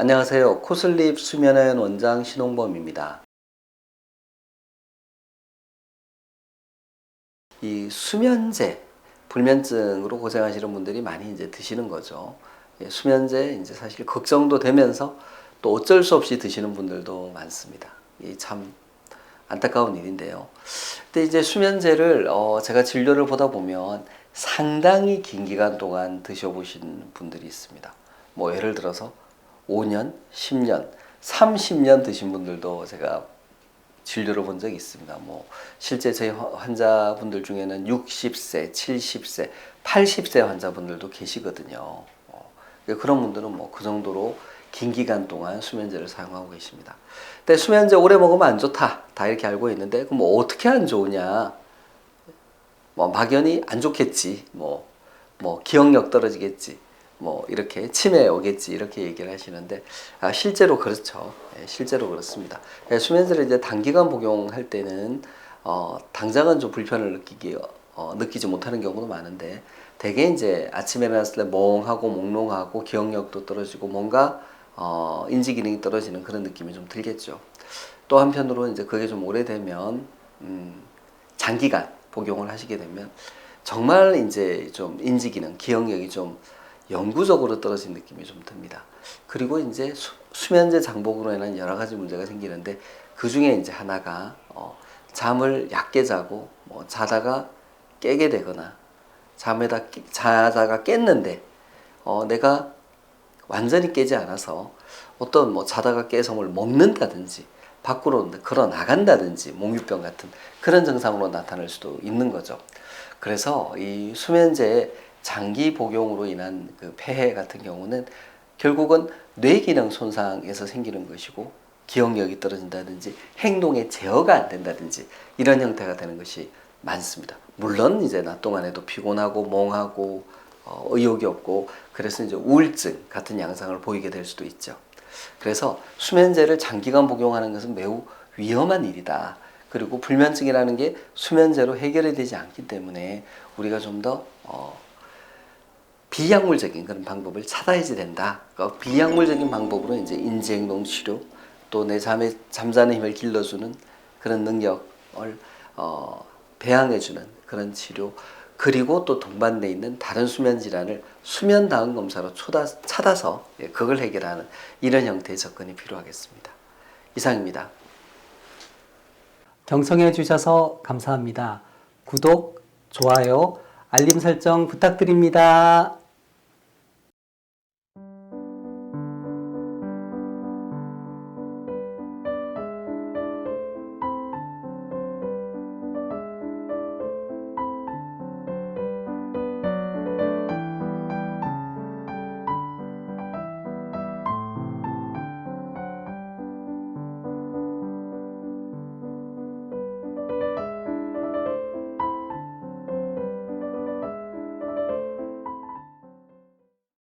안녕하세요. 코슬립 수면의 원장 신홍범입니다. 이 수면제, 불면증으로 고생하시는 분들이 많이 이제 드시는 거죠. 예, 수면제 이제 사실 걱정도 되면서 또 어쩔 수 없이 드시는 분들도 많습니다. 이 참 안타까운 일인데요. 근데 이제 수면제를 어 제가 진료를 보다 보면 상당히 긴 기간 동안 드셔보신 분들이 있습니다. 뭐 예를 들어서 5년, 10년, 30년 드신 분들도 제가 진료를 본 적이 있습니다. 뭐 실제 저희 환- 환자분들 중에는 60세, 70세, 80세 환자분들도 계시거든요. 어, 그런 분들은 뭐 그 정도로 긴 기간 동안 수면제를 사용하고 계십니다. 근데 수면제 오래 먹으면 안 좋다. 다 이렇게 알고 있는데 그럼 뭐 어떻게 안 좋으냐? 뭐 막연히 안 좋겠지. 뭐, 뭐 기억력 떨어지겠지. 뭐 이렇게 치매 오겠지. 이렇게 얘기를 하시는데 아, 실제로 그렇죠. 예, 실제로 그렇습니다. 예, 수면제를 이제 단기간 복용할 때는 어, 당장은 좀 불편을 느끼기 어, 느끼지 못하는 경우도 많은데 대개 이제 아침에 일어났을 때 멍하고 몽롱하고 기억력도 떨어지고 뭔가 어, 인지 기능이 떨어지는 그런 느낌이 좀 들겠죠. 또 한편으로 이제 그게 좀 오래되면 음, 장기간 복용을 하시게 되면 정말 이제 좀 인지 기능, 기억력이 좀 영구적으로 떨어진 느낌이 좀 듭니다. 그리고 이제 수, 수면제 장복으로 인한 여러 가지 문제가 생기는데 그 중에 이제 하나가 어, 잠을 얕게 자고 뭐 자다가 깨게 되거나 잠에다 깨- 자다가 깼는데 어, 내가 완전히 깨지 않아서 어떤 뭐 자다가 깨서 뭘 먹는다든지 밖으로 걸어 나간다든지 몽유병 같은 그런 증상으로 나타날 수도 있는 거죠. 그래서 이 수면제 장기 복용으로 인한 그 폐해 같은 경우는 결국은 뇌 기능 손상에서 생기는 것이고 기억력이 떨어진다든지 행동의 제어가 안 된다든지 이런 형태가 되는 것이 많습니다. 물론 이제 낮 동안에도 피곤하고 멍하고 어, 의욕이 없고 그래서 이제 우울증 같은 양상을 보이게 될 수도 있죠. 그래서 수면제를 장기간 복용하는 것은 매우 위험한 일이다. 그리고 불면증이라는 게 수면제로 해결이 되지 않기 때문에 우리가 좀더 어, 비약물적인 그런 방법을 찾아야지 된다. 그 비약물적인 방법으로 이제 인지행동 치료 또 내 잠에 잠자는 힘을 길러주는 그런 능력을 어, 배양해주는 그런 치료 그리고 또 동반돼 있는 다른 수면 질환을 수면 다음 검사로 초다, 찾아서 예, 그걸 해결하는 이런 형태의 접근이 필요하겠습니다. 이상입니다. 경청해 주셔서 감사합니다. 구독, 좋아요, 알림 설정 부탁드립니다.